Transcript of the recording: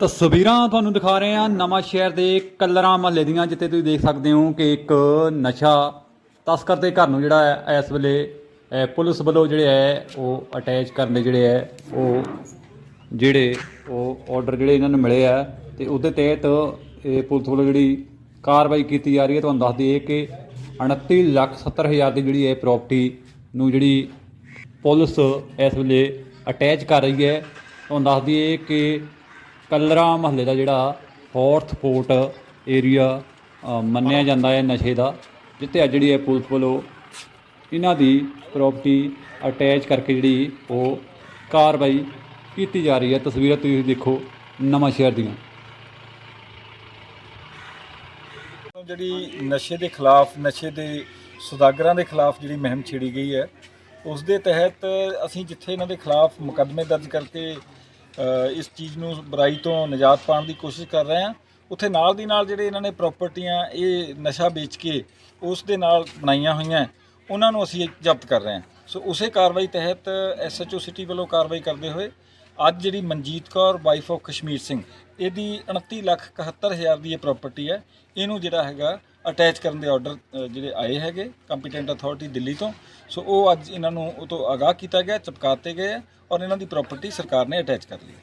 ਤਸਵੀਰਾਂ ਤੁਹਾਨੂੰ ਦਿਖਾ ਰਹੇ ਹਾਂ ਨਵਾਂ ਸ਼ਹਿਰ ਦੇ ਕਲਰਾਂ ਮਹੱਲੇ ਦੀਆਂ, ਜਿੱਥੇ ਤੁਸੀਂ ਦੇਖ ਸਕਦੇ ਹੋ ਕਿ ਇੱਕ ਨਸ਼ਾ ਤਸਕਰ ਦੇ ਘਰ ਨੂੰ ਜਿਹੜਾ ਹੈ, ਇਸ ਵੇਲੇ ਪੁਲਿਸ ਵੱਲੋਂ ਜਿਹੜੇ ਹੈ, ਉਹ ਅਟੈਚ ਕਰਨ ਦੇ ਜਿਹੜੇ ਹੈ, ਉਹ ਜਿਹੜੇ ਉਹ ਆਰਡਰ ਜਿਹੜੇ ਇਹਨਾਂ ਨੂੰ ਮਿਲੇ ਆ, ਤੇ ਉਹਦੇ ਤਹਿਤ ਇਹ ਪੁਲਿਸ ਵੱਲੋਂ ਜਿਹੜੀ ਕਾਰਵਾਈ ਕੀਤੀ ਜਾ ਰਹੀ ਹੈ, ਤੁਹਾਨੂੰ ਦੱਸ ਦਈਏ ਕਿ 29 ਲੱਖ 70 ਹਜ਼ਾਰ ਦੀ ਜਿਹੜੀ ਇਹ ਪ੍ਰਾਪਰਟੀ ਨੂੰ ਜਿਹੜੀ ਪੁਲਿਸ ਇਸ ਵੇਲੇ ਅਟੈਚ ਕਰ ਰਹੀ ਹੈ। ਤੁਹਾਨੂੰ ਦੱਸ ਦਈਏ ਕਿ ਕਲਰਾ ਮਹੱਲੇ ਦਾ ਜਿਹੜਾ ਫੋਰਥ ਫੋਰਟ ਏਰੀਆ ਮੰਨਿਆ ਜਾਂਦਾ ਹੈ ਨਸ਼ੇ ਦਾ, ਜਿੱਥੇ ਅੱਜ ਜਿਹੜੀ ਹੈ ਪੁਲਿਸ ਵੱਲੋਂ ਇਹਨਾਂ ਦੀ ਪ੍ਰਾਪਰਟੀ ਅਟੈਚ ਕਰਕੇ ਜਿਹੜੀ ਉਹ ਕਾਰਵਾਈ ਕੀਤੀ ਜਾ ਰਹੀ ਹੈ। ਤਸਵੀਰਾਂ ਤੁਸੀਂ ਦੇਖੋ ਨਵਾਂ ਸ਼ਹਿਰ ਦੀਆਂ। ਜਿਹੜੀ ਨਸ਼ੇ ਦੇ ਖਿਲਾਫ, ਨਸ਼ੇ ਦੇ ਸੁਦਾਗਰਾਂ ਦੇ ਖਿਲਾਫ ਜਿਹੜੀ ਮੁਹਿੰਮ ਛੇੜੀ ਗਈ ਹੈ ਉਸ ਦੇ ਤਹਿਤ ਅਸੀਂ ਜਿੱਥੇ ਇਹਨਾਂ ਦੇ ਖਿਲਾਫ ਮੁਕੱਦਮੇ ਦਰਜ ਕਰਕੇ ਇਸ ਚੀਜ਼ ਨੂੰ ਬੁਰਾਈ ਤੋਂ ਨਿਜਾਤ ਪਾਉਣ ਦੀ ਕੋਸ਼ਿਸ਼ ਕਰ ਰਹੇ ਹਾਂ। ਉੱਥੇ ਨਾਲ ਦੀ ਨਾਲ ਜਿਹੜੇ ਇਹਨਾਂ ਨੇ ਪ੍ਰਾਪਰਟੀਆਂ, ਇਹ ਨਸ਼ਾ ਵੇਚ ਕੇ ਉਸ ਦੇ ਨਾਲ ਬਣਾਈਆਂ ਹੋਈਆਂ, ਉਹਨਾਂ ਨੂੰ ਅਸੀਂ ਜ਼ਬਤ ਕਰ ਰਹੇ ਹਾਂ। ਸੋ ਉਸੇ ਕਾਰਵਾਈ ਤਹਿਤ ਐਸਐਚਓ ਸਿਟੀ ਵੱਲੋਂ ਕਾਰਵਾਈ ਕਰਦੇ ਹੋਏ ਅੱਜ ਜਿਹੜੀ ਮਨਜੀਤ ਕੌਰ ਵਾਈਫ ਆਫ ਕਸ਼ਮੀਰ ਸਿੰਘ, ਇਹਦੀ 29 ਲੱਖ 71 ਹਜ਼ਾਰ ਦੀ ਇਹ ਪ੍ਰਾਪਰਟੀ ਹੈ। ਇਹਨੂੰ ਜਿਹੜਾ ਹੈਗਾ ਅਟੈਚ ਕਰਨ ਦੇ ਆਰਡਰ ਜਿਹੜੇ ਆਏ ਹੈਗੇ ਕੰਪੀਟੈਂਟ ਅਥਾਰਟੀ ਦਿੱਲੀ ਤੋਂ। ਸੋ ਉਹ ਅੱਜ ਇਹਨਾਂ ਨੂੰ ਉਹ ਤੋਂ ਆਗਾਹ ਕੀਤਾ ਗਿਆ, ਚਪਕਾਤੇ ਗਏ ਔਰ ਇਹਨਾਂ ਦੀ ਪ੍ਰਾਪਰਟੀ ਸਰਕਾਰ ਨੇ ਅਟੈਚ ਕਰ ਲਈ